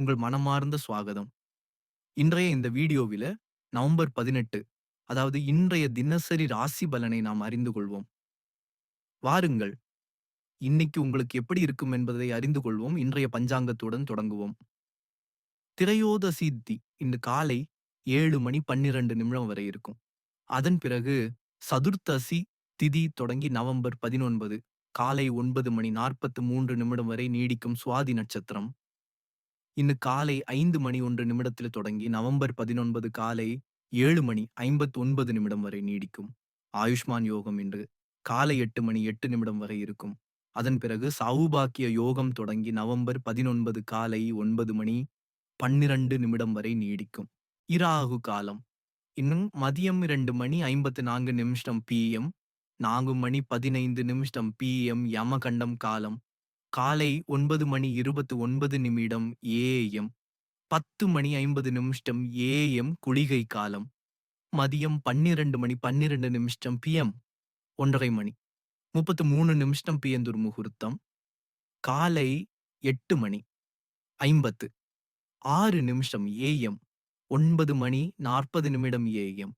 உங்கள் மனமார்ந்த சுவாகதம். இன்றைய இந்த வீடியோவில நவம்பர் 18 அதாவது இன்றைய தினசரி ராசி பலனை நாம் அறிந்து கொள்வோம். வாருங்கள். இன்னைக்கு உங்களுக்கு எப்படி இருக்கும் என்பதை அறிந்து கொள்வோம். இன்றைய பஞ்சாங்கத்துடன் தொடங்குவோம். திரையோதசி இன்று காலை ஏழு மணி 12 நிமிடம் வரை இருக்கும். அதன் பிறகு சதுர்த்தசி திதி தொடங்கி நவம்பர் 19 காலை ஒன்பது மணி 43 நிமிடம் வரை நீடிக்கும் சுவாதி நட்சத்திரம். இன்று காலை ஐந்து மணி ஒன்று நிமிடத்தில் தொடங்கி நவம்பர் 19 காலை ஏழு மணி 59 நிமிடம் வரை நீடிக்கும். ஆயுஷ்மான் யோகம் இன்று காலை எட்டு மணி எட்டு நிமிடம் வரை இருக்கும். அதன் பிறகு சௌபாக்கிய யோகம் தொடங்கி நவம்பர் 19 காலை ஒன்பது மணி 12 நிமிடம் வரை நீடிக்கும். இராகு காலம் இன்னும் மதியம் இரண்டு மணி 54 நிமிஷம் பிஎம் நான்கு மணி 15 நிமிஷம் பிஎம் யமகண்டம் காலம் காலை ஒன்பது மணி இருபத்து ஒன்பது நிமிடம் ஏஎம் பத்து மணி ஐம்பது நிமிஷம் ஏஎம் குளிகை காலம். மதியம் பன்னிரண்டு மணி பன்னிரண்டு நிமிஷம் பிஎம் ஒன்றரை மணி. முப்பத்து மூணு நிமிஷம் பிஎந்தூர் முகூர்த்தம். காலை எட்டு மணி ஐம்பத்து. ஆறு நிமிஷம் ஏஎம் ஒன்பது மணி நாற்பது நிமிடம் ஏஎம்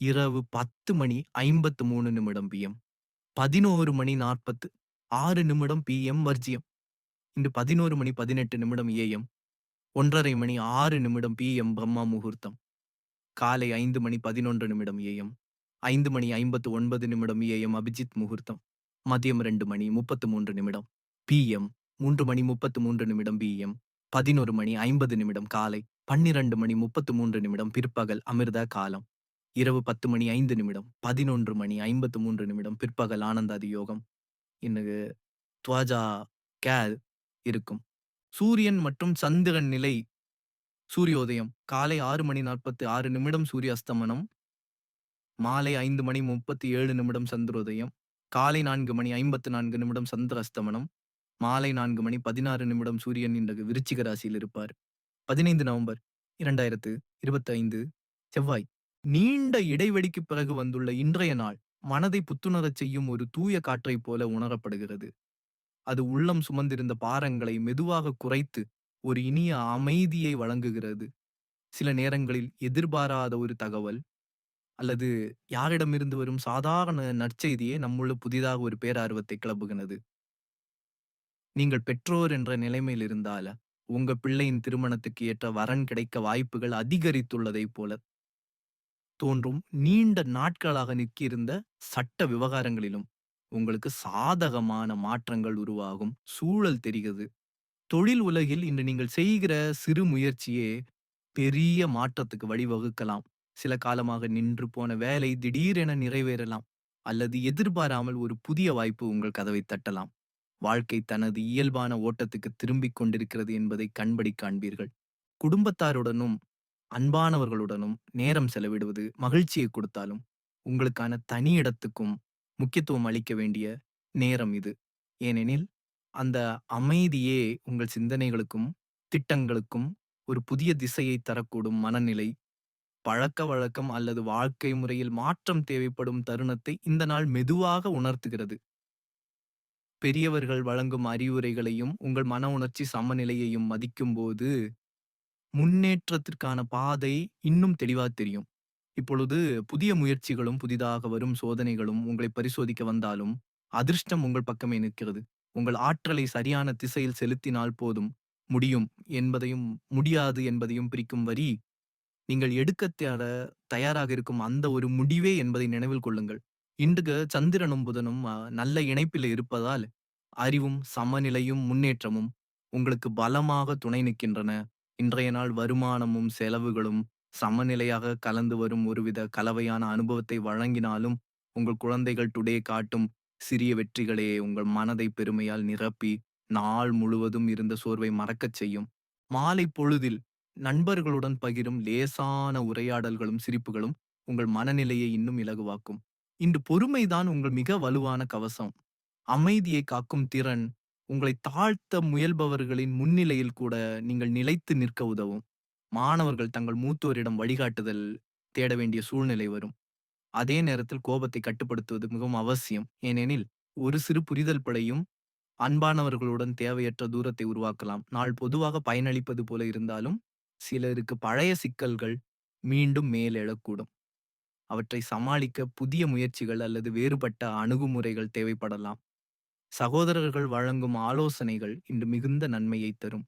இரவு பத்து மணி ஐம்பத்து மூணு நிமிடம் பிஎம் பதினோரு மணி நாற்பத்து ஆறு நிமிடம் பிஎம் வர்ஜியம். இன்று பதினோரு மணி பதினெட்டு நிமிடம் ஏஎம் ஒன்றரை மணி ஆறு நிமிடம் பிஎம் பிரம்மா முகூர்த்தம். காலை ஐந்து மணி பதினொன்று நிமிடம் ஏஎம் ஐந்து மணி ஐம்பத்து ஒன்பது நிமிடம் ஏஎம் அபிஜித் முகூர்த்தம். மதியம் ரெண்டு மணி முப்பத்து மூன்று நிமிடம் பிஎம் மூன்று மணி முப்பத்து மூன்று நிமிடம் பிஎம் பதினொரு மணி ஐம்பது நிமிடம் காலை பன்னிரண்டு மணி முப்பத்து மூன்று நிமிடம் பிற்பகல் அமிர்தா காலம். இரவு பத்து மணி ஐந்து நிமிடம் பதினொன்று மணி ஐம்பத்து மூன்று நிமிடம் பிற்பகல் ஆனந்தாதி யோகம் இன்னுக்கு துவாஜா கேர் இருக்கும். சூரியன் மற்றும் சந்திரன் நிலை சூரியோதயம். காலை ஆறு மணி நாற்பத்தி ஆறு நிமிடம் சூரிய அஸ்தமனம் மாலை ஐந்து மணி முப்பத்தி ஏழு நிமிடம் சந்திரோதயம். காலை நான்கு மணி ஐம்பத்து நான்கு நிமிடம் சந்திர அஸ்தமனம் மாலை நான்கு மணி பதினாறு நிமிடம் சூரியன் இன்றைக்கு விருச்சிக ராசியில் இருப்பார். பதினைந்து நவம்பர் இரண்டாயிரத்து இருபத்தி ஐந்து செவ்வாய். நீண்ட இடைவெளிக்கு பிறகு வந்துள்ள இன்றைய நாள். மனதை புத்துணரச் செய்யும் ஒரு தூய காற்றைப் போல உணரப்படுகிறது. அது உள்ளம் சுமந்திருந்த பாரங்களை மெதுவாக குறைத்து ஒரு இனிய அமைதியை வழங்குகிறது. சில நேரங்களில் எதிர்பாராத ஒரு தகவல் அல்லது யாரிடமிருந்து வரும் சாதாரண நற்செய்தியே நம்முள்ள புதிதாக ஒரு பேரார்வத்தை கிளப்புகிறது. நீங்கள் பெற்றோர் என்ற நிலைமையில் இருந்தால உங்க பிள்ளையின் திருமணத்துக்கு ஏற்ற வரன் கிடைக்க வாய்ப்புகள் அதிகரித்துள்ளதைப் போல தோன்றும் நீண்ட நாட்களாக நிற்கியிருந்த சட்ட விவகாரங்களிலும் உங்களுக்கு சாதகமான மாற்றங்கள் உருவாகும் சூழல் தெரிகிறது. தொழில் உலகில் இன்று நீங்கள் செய்கிற சிறு முயற்சியே பெரிய மாற்றத்துக்கு வழிவகுக்கலாம். சில காலமாக நின்று போன வேலை திடீரென நிறைவேறலாம். அல்லது எதிர்பாராமல் ஒரு புதிய வாய்ப்பு உங்கள் கதவை தட்டலாம். வாழ்க்கை தனது இயல்பான ஓட்டத்துக்கு திரும்பிக் கொண்டிருக்கிறது என்பதை கண்படி காண்பீர்கள். குடும்பத்தாருடனும் அன்பானவர்களுடனும் நேரம் செலவிடுவது மகிழ்ச்சியை கொடுத்தாலும் உங்களுக்கான தனி இடத்துக்கும் முக்கியத்துவம் அளிக்க வேண்டிய நேரம் இது. ஏனெனில் அந்த அமைதியே உங்கள் சிந்தனைகளுக்கும் திட்டங்களுக்கும் ஒரு புதிய திசையை தரக்கூடும் மனநிலை. பழக்க வழக்கம் அல்லது வாழ்க்கை முறையில் மாற்றம் தேவைப்படும் தருணத்தை இந்த நாள் மெதுவாக உணர்த்துகிறது. பெரியவர்கள் வழங்கும் அறிவுரைகளையும் உங்கள் மன உணர்ச்சி சமநிலையையும் மதிக்கும்போது முன்னேற்றத்திற்கான பாதை இன்னும் தெளிவா தெரியும். இப்பொழுது புதிய முயற்சிகளும் புதிதாக வரும் சோதனைகளும் உங்களை பரிசோதிக்க வந்தாலும் அதிர்ஷ்டம் உங்கள் பக்கமே நிற்கிறது. உங்கள் ஆற்றலை சரியான திசையில் செலுத்தினால் போதும் முடியும் என்பதையும் முடியாது என்பதையும் பிரிக்கும் வரி நீங்கள் எடுக்க தயாராக இருக்கும் அந்த ஒரு முடிவே என்பதை நினைவில் கொள்ளுங்கள். இன்றுக்கு சந்திரனும் புதனும் நல்ல இணைப்பில் இருப்பதால் அறிவும் சமநிலையும் முன்னேற்றமும் உங்களுக்கு பலமாக துணை நிற்கின்றன. இன்றைய நாள் வருமானமும் செலவுகளும் சமநிலையாக கலந்து வரும் ஒருவித கலவையான அனுபவத்தை வழங்கினாலும் உங்கள் குழந்தைகள் டுடே காட்டும் சிறிய வெற்றிகளே உங்கள் மனதை பெருமையால் நிரப்பி நாள் முழுவதும் இருந்த சோர்வை மறக்கச் செய்யும். மாலை பொழுதில் நண்பர்களுடன் பகிரும் லேசான உரையாடல்களும் சிரிப்புகளும் உங்கள் மனநிலையை இன்னும் இலகுவாக்கும். இன்று பொறுமைதான் உங்கள் மிக வலுவான கவசம். அமைதியை காக்கும் திறன் உங்களை தாழ்த்த முயல்பவர்களின் முன்னிலையில் கூட நீங்கள் நிலைத்து நிற்க உதவும் மாணவர்கள் தங்கள் மூத்தோரிடம் வழிகாட்டுதல் தேட வேண்டிய சூழ்நிலை வரும் அதே நேரத்தில் கோபத்தை கட்டுப்படுத்துவது மிகவும் அவசியம் ஏனெனில் ஒரு சிறு புரிதல் பிழையும் அன்பானவர்களுடன் தேவையற்ற தூரத்தை உருவாக்கலாம். நாள் பொதுவாக பயனளிப்பது போல இருந்தாலும், சிலருக்கு பழைய சிக்கல்கள் மீண்டும் மேலெழக்கூடும். அவற்றை சமாளிக்க புதிய முயற்சிகள் அல்லது வேறுபட்ட அணுகுமுறைகள் தேவைப்படலாம். சகோதரர்கள் வழங்கும் ஆலோசனைகள் இன்று மிகுந்த நன்மையை தரும்.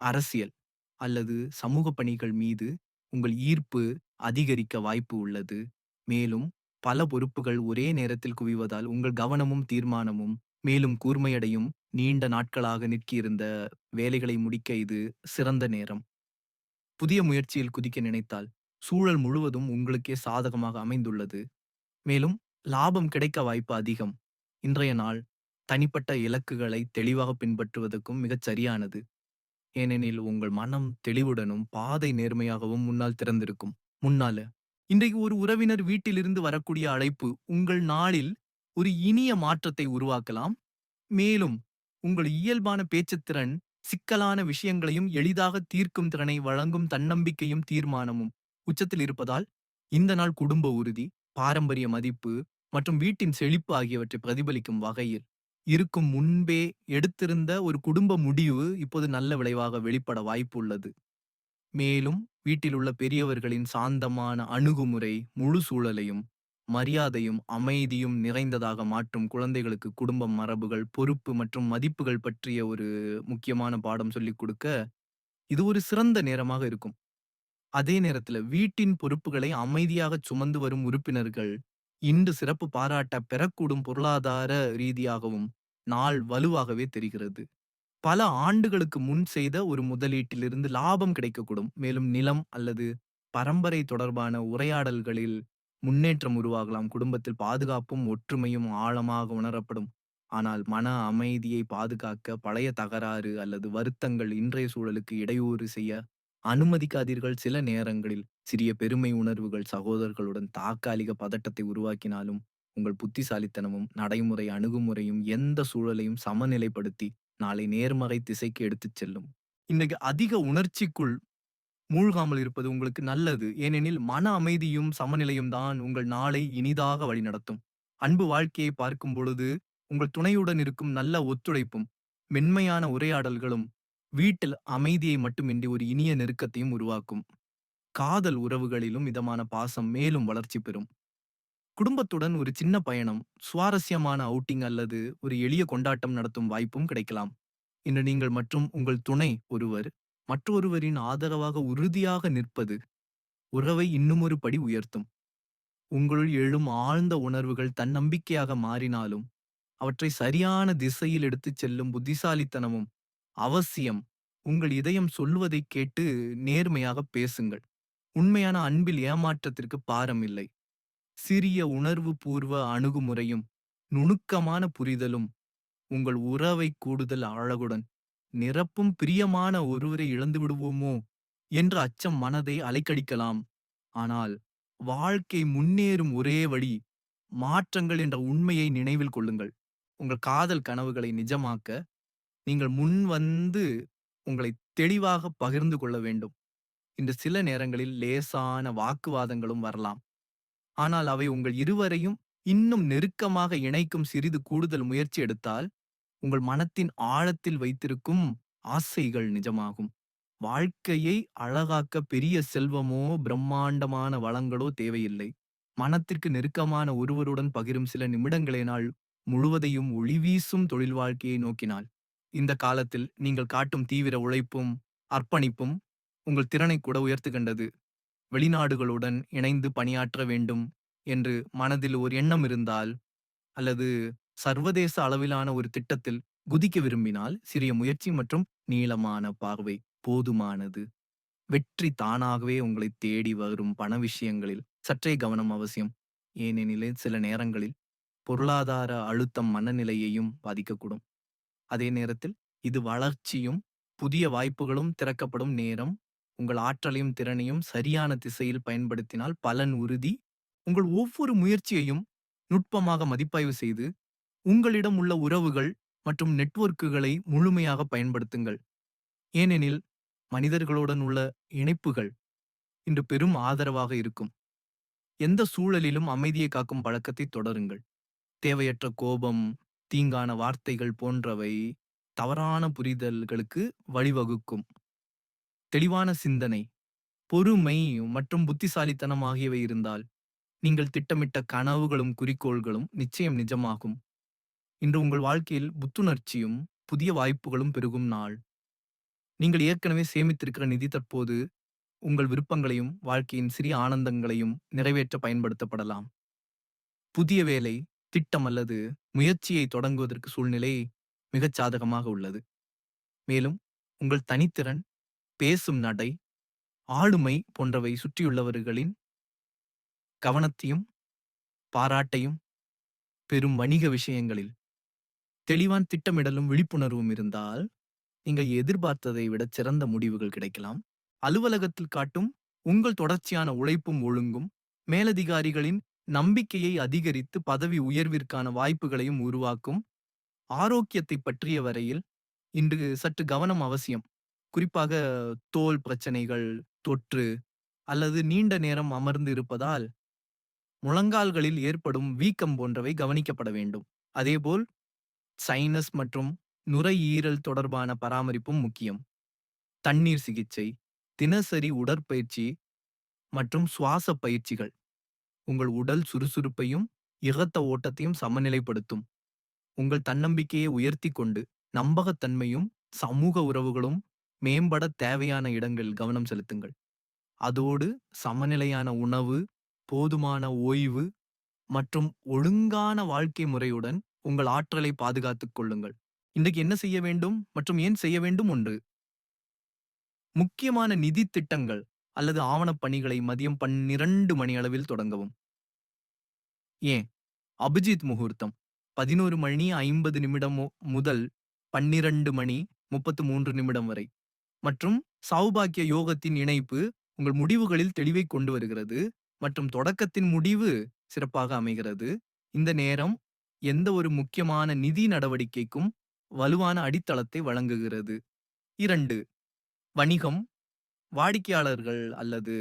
அரசியல் அல்லது சமூக பணிகள் மீது உங்கள் ஈர்ப்பு அதிகரிக்க வாய்ப்பு உள்ளது. மேலும் பல பொறுப்புகள் ஒரே நேரத்தில் குவிவதால் உங்கள் கவனமும் தீர்மானமும் மேலும் கூர்மையடையும். நீண்ட நாட்களாக நிற்கியிருந்த வேலைகளை முடிக்க இது சிறந்த நேரம். புதிய முயற்சியில் குதிக்க நினைத்தால் சூழல் முழுவதும் உங்களுக்கே சாதகமாக அமைந்துள்ளது. மேலும் லாபம் கிடைக்க வாய்ப்பு அதிகம். இன்றைய நாள் தனிப்பட்ட இலக்குகளை தெளிவாக பின்பற்றுவதற்கும் மிகச் சரியானது. ஏனெனில் உங்கள் மனம் தெளிவுடனும் பாதை நேர்மையாகவும் முன்னால் திறந்திருக்கும். முன்னால இன்றைக்கு ஒரு உறவினர் வீட்டிலிருந்து வரக்கூடிய அழைப்பு உங்கள் நாளில் ஒரு இனிய மாற்றத்தை உருவாக்கலாம். மேலும் உங்கள் இயல்பான பேச்சுத்திறன் சிக்கலான விஷயங்களையும் எளிதாக தீர்க்கும் திறனை வழங்கும் தன்னம்பிக்கையும் தீர்மானமும் உச்சத்தில் இருப்பதால் இந்த நாள் குடும்ப உறுதி, பாரம்பரிய மதிப்பு மற்றும் வீட்டின் செழிப்பு ஆகியவற்றை பிரதிபலிக்கும் வகையில் இருக்கும் முன்பே எடுத்திருந்த ஒரு குடும்ப முடிவு இப்போது நல்ல விளைவாக வெளிப்பட வாய்ப்பு உள்ளது. மேலும் வீட்டில் உள்ள பெரியவர்களின் சாந்தமான அணுகுமுறை முழு சூழலையும் மரியாதையும் அமைதியும் நிறைந்ததாக மாற்றும் குழந்தைகளுக்கு குடும்ப மரபுகள் பொறுப்பு மற்றும் மதிப்புகள் பற்றிய ஒரு முக்கியமான பாடம் சொல்லிக் கொடுக்க இது ஒரு சிறந்த நேரமாக இருக்கும் அதே நேரத்துல வீட்டின் பொறுப்புகளை அமைதியாக சுமந்து வரும் உறுப்பினர்கள் இன்று சிறப்பு பாராட்ட பெறக்கூடும் பொருளாதார ரீதியாகவும் நாள் வலுவாகவே தெரிகிறது. பல ஆண்டுகளுக்கு முன் செய்த ஒரு முதலீட்டிலிருந்து லாபம் கிடைக்கக்கூடும். மேலும் நிலம் அல்லது பரம்பரை தொடர்பான உரையாடல்களில் முன்னேற்றம் உருவாகலாம். குடும்பத்தில் பாதுகாப்பும் ஒற்றுமையும் ஆழமாக உணரப்படும். ஆனால் மன அமைதியை பாதுகாக்க பழைய தகராறு அல்லது வருத்தங்கள் இன்றைய சூழலுக்கு இடையூறு செய்ய அனுமதிக்காதீர்கள். சில நேரங்களில் சிறிய பெருமை உணர்வுகள் சகோதரர்களுடன் தாக்காலிக பதட்டத்தை உருவாக்கினாலும் உங்கள் புத்திசாலித்தனமும் நடைமுறை அணுகுமுறையும் எந்த சூழலையும் சமநிலைப்படுத்தி நாளை நேர்மறை திசைக்கு எடுத்துச் செல்லும். இன்னைக்கு அதிக உணர்ச்சிக்குள் மூழ்காமல் இருப்பது உங்களுக்கு நல்லது. ஏனெனில் மன அமைதியும் சமநிலையும் தான் உங்கள் நாளை இனிதாக வழிநடத்தும். அன்பு வாழ்க்கையை பார்க்கும் பொழுது உங்கள் துணையுடன் இருக்கும் நல்ல ஒத்துழைப்பும் மென்மையான உரையாடல்களும் வீட்டில் அமைதியை மட்டுமின்றி ஒரு இனிய நெருக்கத்தையும் உருவாக்கும். காதல் உறவுகளிலும் இதமான பாசம் மேலும் வளர்ச்சி பெறும். குடும்பத்துடன் ஒரு சின்ன பயணம் சுவாரஸ்யமான அவுட்டிங் அல்லது ஒரு எளிய கொண்டாட்டம் நடத்தும் வாய்ப்பும் கிடைக்கலாம். இன்று நீங்கள் மற்றும் உங்கள் துணை ஒருவர் மற்றொருவரின் ஆதரவாக உறுதியாக நிற்பது உறவை இன்னுமொரு படி உயர்த்தும். உங்களுள் எழும் ஆழ்ந்த உணர்வுகள் தன்னம்பிக்கையாக மாறினாலும் அவற்றை சரியான திசையில் எடுத்துச் செல்லும் புத்திசாலித்தனமும் அவசியம். உங்கள் இதயம் சொல்வதைக் கேட்டு நேர்மையாக பேசுங்கள். உண்மையான அன்பில் ஏமாற்றத்திற்கு பாரம் இல்லை சிறிய உணர்வு பூர்வ அணுகுமுறையும் நுணுக்கமான புரிதலும் உங்கள் உறவை கூடுதல் அழகுடன் நிரப்பும் பிரியமான ஒருவரை இழந்து விடுவோமோ என்ற அச்சம் மனதை அலைக்கடிக்கலாம். ஆனால் வாழ்க்கை முன்னேறும் ஒரே வழி மாற்றங்கள் என்ற உண்மையை நினைவில் கொள்ளுங்கள். உங்கள் காதல் கனவுகளை நிஜமாக்க நீங்கள் முன் வந்து உங்களை தெளிவாக பகிர்ந்து கொள்ள வேண்டும். இன்று சில நேரங்களில் லேசான வாக்குவாதங்களும் வரலாம். ஆனால் அவை உங்கள் இருவரையும் இன்னும் நெருக்கமாக இணைக்கும் சிறிது கூடுதல் முயற்சி எடுத்தால் உங்கள் மனத்தின் ஆழத்தில் வைத்திருக்கும் ஆசைகள் நிஜமாகும். வாழ்க்கையை அழகாக்க பெரிய செல்வமோ பிரம்மாண்டமான வளங்களோ தேவையில்லை. மனத்திற்கு நெருக்கமான ஒருவருடன் பகிரும் சில நிமிடங்களே நாள் முழுவதையும் ஒளிவீசும் தொழில் வாழ்க்கையை நோக்கினால். இந்த காலத்தில் நீங்கள் காட்டும் தீவிர உழைப்பும் அர்ப்பணிப்பும் உங்கள் திறனை கூட உயர்த்துகின்றது. வெளிநாடுகளுடன் இணைந்து பணியாற்ற வேண்டும் என்று மனதில் ஒரு எண்ணம் இருந்தால் அல்லது சர்வதேச அளவிலான ஒரு திட்டத்தில் குதிக்க விரும்பினால் சிறிய முயற்சி மற்றும் நீளமான பார்வை போதுமானது. வெற்றி தானாகவே உங்களை தேடி வரும் பண விஷயங்களில் சற்றே கவனம் அவசியம். ஏனெனில் சில நேரங்களில் பொருளாதார அழுத்தம் மனநிலையையும் பாதிக்கக்கூடும். அதே நேரத்தில் இது வளர்ச்சியும் புதிய வாய்ப்புகளும் திறக்கப்படும் நேரம். உங்கள் ஆற்றலையும் திறனையும் சரியான திசையில் பயன்படுத்தினால் பலன் உறுதி. உங்கள் ஒவ்வொரு முயற்சியையும் நுட்பமாக மதிப்பாய்வு செய்து உங்களிடம் உள்ள உறவுகள் மற்றும் நெட்வொர்க்குகளை முழுமையாக பயன்படுத்துங்கள். ஏனெனில் மனிதர்களுடன் உள்ள இணைப்புகள் இன்று பெரும் ஆதரவாக இருக்கும். எந்த சூழலிலும் அமைதியை காக்கும் பழக்கத்தை தொடருங்கள். தேவையற்ற கோபம் தீங்கான வார்த்தைகள் போன்றவை தவறான புரிதல்களுக்கு வழிவகுக்கும். தெளிவான சிந்தனை, பொறுமை மற்றும் புத்திசாலித்தனம் ஆகியவை இருந்தால், நீங்கள் திட்டமிட்ட கனவுகளும், குறிக்கோள்களும் நிச்சயம் நிஜமாகும். இன்று உங்கள் வாழ்க்கையில் புத்துணர்ச்சியும், புதிய வாய்ப்புகளும் பெருகும் நாள். நீங்கள் ஏற்கனவே சேமித்திருக்கிற நிதி தற்போது உங்கள் விருப்பங்களையும், வாழ்க்கையின் சிறிய ஆனந்தங்களையும் நிறைவேற்ற பயன்படுத்தப்படலாம். புதிய வேலை, திட்டம் அல்லது முயற்சியை தொடங்குவதற்கு சூழ்நிலை மிகச் சாதகமாக உள்ளது. மேலும் உங்கள் தனித்திறன், பேசும் நடை, ஆளுமை போன்றவை சுற்றியுள்ளவர்களின் கவனத்தையும், பாராட்டையும் பெரும் வணிக விஷயங்களில் தெளிவான் திட்டமிடலும், விழிப்புணர்வும் இருந்தால், நீங்கள் எதிர்பார்த்ததை விட சிறந்த முடிவுகள் கிடைக்கலாம். அலுவலகத்தில் காட்டும் உங்கள் தொடர்ச்சியான உழைப்பும், ஒழுங்கும் மேலதிகாரிகளின் நம்பிக்கையை அதிகரித்து பதவி உயர்விற்கான வாய்ப்புகளையும் உருவாக்கும். ஆரோக்கியத்தை பற்றிய வரையில் இன்று சற்று கவனம் அவசியம். குறிப்பாக தோல் பிரச்சனைகள், தொற்று அல்லது நீண்ட நேரம் அமர்ந்து இருப்பதால் முழங்கால்களில் ஏற்படும் வீக்கம் போன்றவை கவனிக்கப்பட வேண்டும். அதேபோல் சைனஸ் மற்றும் நுரையீரல் தொடர்பான பராமரிப்பும் முக்கியம். தண்ணீர் சிகிச்சை, தினசரி உடற்பயிற்சி மற்றும் சுவாச பயிற்சிகள் உங்கள் உடல் சுறுசுறுப்பையும், இரத்த ஓட்டத்தையும் சமநிலைப்படுத்தும். உங்கள் தன்னம்பிக்கையை உயர்த்தி கொண்டு, நம்பகத்தன்மையும், சமூக உறவுகளும் மேம்பட தேவையான இடங்களில் கவனம் செலுத்துங்கள். அதோடு சமநிலையான உணவு, போதுமான ஓய்வு மற்றும் ஒழுங்கான வாழ்க்கை முறையுடன் உங்கள் ஆற்றலை பாதுகாத்துக் கொள்ளுங்கள். இன்றைக்கு என்ன செய்ய வேண்டும் மற்றும் ஏன் செய்ய வேண்டும் ஒன்று. முக்கியமான நிதி திட்டங்கள் அல்லது ஆவணப்பணிகளை மதியம் 12 மணி அளவில் தொடங்கவும். ஏன்? அபிஜித் முகூர்த்தம் 11 மணி 50 நிமிடம் முதல் 12 மணி 33 நிமிடம் வரை மற்றும் சௌபாக்கிய யோகத்தின் இணைப்பு உங்கள் முடிவுகளில் தெளிவைக் கொண்டு வருகிறது மற்றும் தொடக்கத்தின் முடிவு சிறப்பாக அமைகிறது. இந்த நேரம் எந்த ஒரு முக்கியமான நிதி நடவடிக்கைக்கும் வலுவான அடித்தளத்தை வழங்குகிறது. இரண்டு வணிகம், வாடிக்கையாளர்கள் அல்லது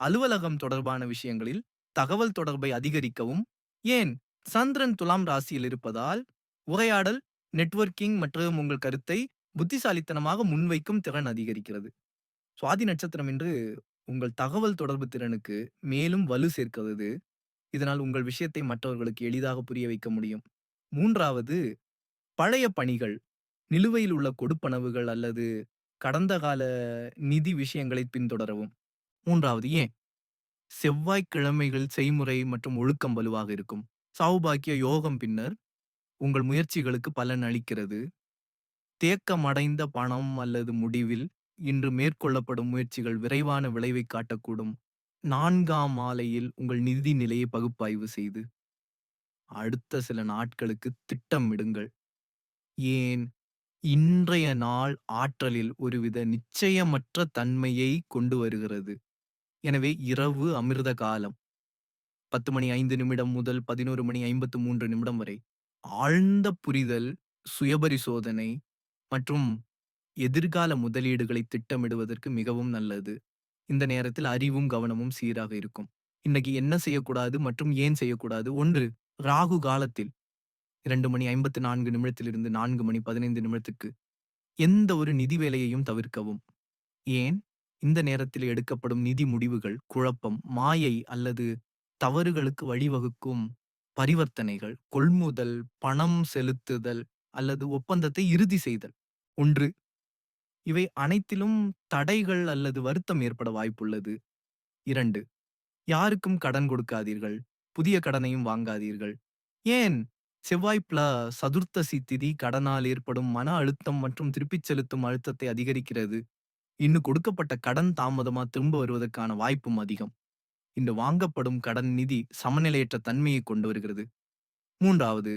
அலுவலகம் தொடர்பான விஷயங்களில் தகவல் தொடர்பை அதிகரிக்கவும். ஏன்? சந்திரன் துலாம் ராசியில் இருப்பதால் உரையாடல், நெட்வொர்க்கிங் மற்றும் உங்கள் கருத்தை புத்திசாலித்தனமாக முன்வைக்கும் திறன் அதிகரிக்கிறது. சுவாதி நட்சத்திரம் என்று உங்கள் தகவல் தொடர்பு திறனுக்கு மேலும் வலு சேர்க்கிறது. இதனால் உங்கள் விஷயத்தை மற்றவர்களுக்கு எளிதாக புரிய வைக்க முடியும். மூன்றாவது பழைய பணிகள், நிலுவையில் உள்ள கொடுப்பனவுகள் அல்லது கடந்த கால நிதி விஷயங்களை பின்தொடரவும். மூன்றாவது ஏன்? செவ்வாய்க்கிழமைகள் செய்முறை மற்றும் ஒழுக்கம் வலுவாக இருக்கும். சௌபாக்கிய யோகம் பின்னர் உங்கள் முயற்சிகளுக்கு பலன் அளிக்கிறது. தேக்கமடைந்த பணம் அல்லது முடிவில் இன்று மேற்கொள்ளப்படும் முயற்சிகள் விரைவான விளைவைக் காட்டக்கூடும். நான்காம் மாலையில் உங்கள் நிதி நிலையை பகுப்பாய்வு செய்து, அடுத்த சில நாட்களுக்கு திட்டமிடுங்கள். ஏன்? இன்றைய நாள் ஆற்றலில் ஒருவித நிச்சயமற்ற தன்மையை கொண்டு வருகிறது. எனவே இரவு அமிர்த காலம் 10 மணி 5 நிமிடம் முதல் 11 மணி 53 நிமிடம் வரை ஆழ்ந்த புரிதல், சுயபரிசோதனை மற்றும் எதிர்கால முதலீடுகளை திட்டமிடுவதற்கு மிகவும் நல்லது. இந்த நேரத்தில் அறிவும், கவனமும் சீராக இருக்கும். இன்னைக்கு என்ன செய்யக்கூடாது மற்றும் ஏன் செய்யக்கூடாது? 1. ராகு காலத்தில் 2 மணி 54 நிமிடத்திலிருந்து 4 மணி 15 நிமிடத்துக்கு எந்த ஒரு நிதி வேலையையும் தவிர்க்கவும். ஏன்? இந்த நேரத்தில் எடுக்கப்படும் நிதி முடிவுகள் குழப்பம், மாயை அல்லது தவறுகளுக்கு வழிவகுக்கும். பரிவர்த்தனைகள், கொள்முதல், பணம் செலுத்துதல் அல்லது ஒப்பந்தத்தை இறுதி செய்தல். ஒன்று இவை அனைத்திலும் தடைகள் அல்லது வருத்தம் ஏற்பட வாய்ப்புள்ளது. இரண்டு யாருக்கும் கடன் கொடுக்காதீர்கள். புதிய கடனையும் வாங்காதீர்கள். ஏன்? செவ்வாய் பிள சதுர்த்தசி திதி கடனால் ஏற்படும் மன அழுத்தம் மற்றும் திருப்பிச் செலுத்தும் அழுத்தத்தை அதிகரிக்கிறது. இன்னும் கொடுக்கப்பட்ட கடன் தாமதமா திரும்ப வருவதற்கான வாய்ப்பும் அதிகம். இன்று வாங்கப்படும் கடன் நிதி சமநிலையற்ற தன்மையை கொண்டு வருகிறது. மூன்றாவது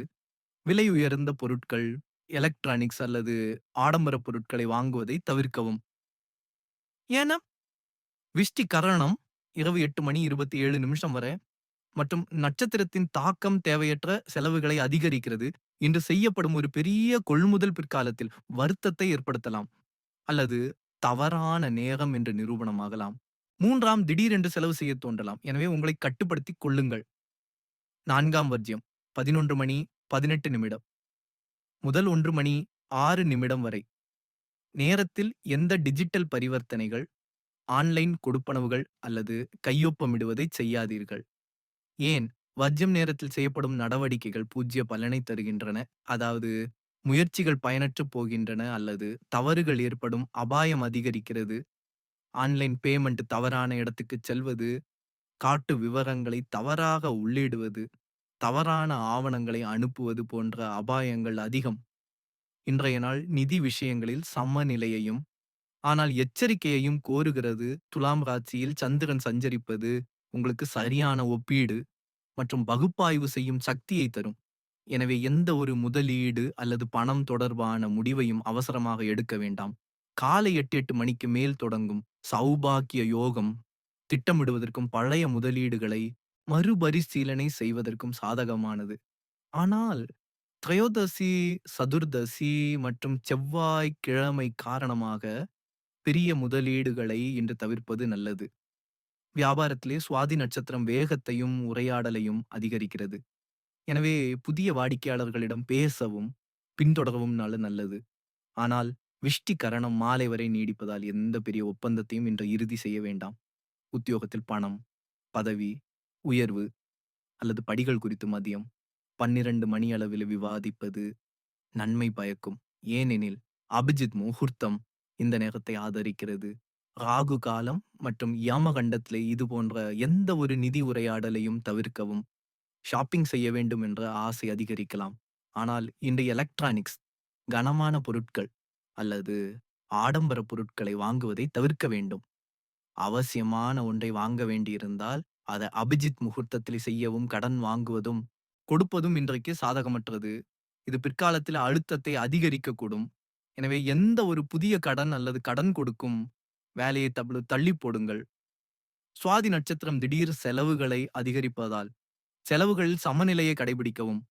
விலை உயர்ந்த பொருட்கள், எலக்ட்ரானிக்ஸ் அல்லது ஆடம்பர பொருட்களை வாங்குவதை தவிர்க்கவும். ஏன்னா? விஷ்டி கரணம் இரவு எட்டு மணி 27 நிமிஷம் வரை மற்றும் நட்சத்திரத்தின் தாக்கம் தேவையற்ற செலவுகளை அதிகரிக்கிறது. இன்று செய்யப்படும் ஒரு பெரிய கொள்முதல் பிற்காலத்தில் வருத்தத்தை ஏற்படுத்தலாம் அல்லது தவறான நேரம் என்று நிரூபணமாகலாம். மூன்றாம் திடீரென்று செலவு செய்ய தோன்றலாம். எனவே உங்களை கட்டுப்படுத்திக் கொள்ளுங்கள். நான்காம் வர்ஜ்யம் 11 மணி 18 நிமிடம் முதல் ஒன்று மணி ஆறு நிமிடம் வரை நேரத்தில் எந்த டிஜிட்டல் பரிவர்த்தனைகள், ஆன்லைன் கொடுப்பனவுகள் அல்லது கையொப்பமிடுவதை செய்யாதீர்கள். ஏன்? வர்ஜம் நேரத்தில் செய்யப்படும் நடவடிக்கைகள் பூஜ்ய பலனை தருகின்றன. அதாவது முயற்சிகள் பயனற்றுப் போகின்றன அல்லது தவறுகள் ஏற்படும் அபாயம் அதிகரிக்கிறது. ஆன்லைன் பேமெண்ட் தவறான இடத்துக்குச் செல்வது, காட்டு விவரங்களை தவறாக உள்ளிடுவது, தவறான ஆவணங்களை அனுப்புவது போன்ற அபாயங்கள் அதிகம். இன்றைய நாள் நிதி விஷயங்களில் சமநிலையையும், ஆனால் எச்சரிக்கையையும் கோருகிறது. துலாம் ராசியில் சந்திரன் சஞ்சரிப்பது உங்களுக்கு சரியான ஒப்பீடு மற்றும் பகுப்பாய்வு செய்யும் சக்தியை தரும். எனவே எந்த ஒரு முதலீடு அல்லது பணம் தொடர்பான முடிவையும் அவசரமாக எடுக்க வேண்டாம். காலை 8, 8 மணிக்கு மேல் தொடங்கும் சௌபாக்கிய யோகம் திட்டமிடுவதற்கும் பழைய முதலீடுகளை மறுபரிசீலனை செய்வதற்கும் சாதகமானது. ஆனால் திரையோதசி, சதுர்தசி மற்றும் செவ்வாய் கிழமை காரணமாக பெரிய முதலீடுகளை இன்று தவிர்ப்பது நல்லது. வியாபாரத்திலே சுவாதி நட்சத்திரம் வேகத்தையும், உரையாடலையும் அதிகரிக்கிறது. எனவே புதிய வாடிக்கையாளர்களிடம் பேசவும், பின்தொடரவும் நாள நல்லது. ஆனால் விஷ்டி கரணம் மாலை வரை நீடிப்பதால் எந்த பெரிய ஒப்பந்தத்தையும் இன்று இறுதி செய்ய வேண்டாம். உத்தியோகத்தில் பணம், பதவி, உயர்வு அல்லது படிகள் குறித்து மதியம் 12 மணி அளவில் விவாதிப்பது நன்மை பயக்கும். ஏனெனில் அபிஜித் முகூர்த்தம் இந்த நேரத்தை ஆதரிக்கிறது. ராகு காலம் மற்றும் யமகண்டத்திலே இது போன்ற எந்த ஒரு நிதி உரையாடலையும் தவிர்க்கவும். ஷாப்பிங் செய்ய வேண்டும் என்ற ஆசை அதிகரிக்கலாம். ஆனால் இன்றைய எலக்ட்ரானிக்ஸ், கனமான பொருட்கள் அல்லது ஆடம்பர பொருட்களை வாங்குவதை தவிர்க்க வேண்டும். அவசியமான ஒன்றை வாங்க வேண்டியிருந்தால், அதை அபிஜித் முகூர்த்தத்தில் செய்யவும் கடன் வாங்குவதும், கொடுப்பதும் இன்றைக்கு சாதகமற்றது. இது பிற்காலத்தில் அழுத்தத்தை அதிகரிக்கக்கூடும். எனவே எந்த ஒரு புதிய கடன் அல்லது கடன் கொடுக்கும் வேலையை தள்ளி போடுங்கள். சுவாதி நட்சத்திரம் திடீர் செலவுகளை அதிகரிப்பதால், செலவுகள் சமநிலையை கடைபிடிக்கவும்.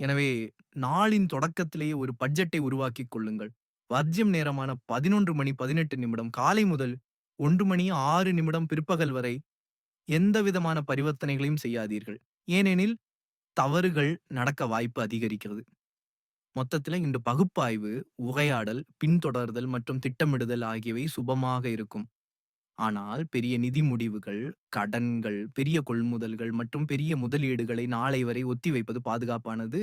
எனவே நாளின் தொடக்கத்திலேயே ஒரு பட்ஜெட்டை உருவாக்கிக் கொள்ளுங்கள். வர்ஜ்யம் நேரமான 11 மணி 18 நிமிடம் காலை முதல் ஒன்று மணி ஆறு நிமிடம் பிற்பகல் வரை எந்தவிதமான பரிவர்த்தனைகளையும் செய்யாதீர்கள். ஏனெனில் தவறுகள் நடக்க வாய்ப்பு அதிகரிக்கிறது. மொத்தத்தில் இன்று பகுப்பாய்வு, உரையாடல், பின்தொடர்தல் மற்றும் திட்டமிடுதல் ஆகியவை சுபமாக இருக்கும். ஆனால் பெரிய நிதி முடிவுகள், கடன்கள், பெரிய கொள்முதல்கள் மற்றும் பெரிய முதலீடுகளை நாளை வரை ஒத்திவைப்பது பாதுகாப்பானது.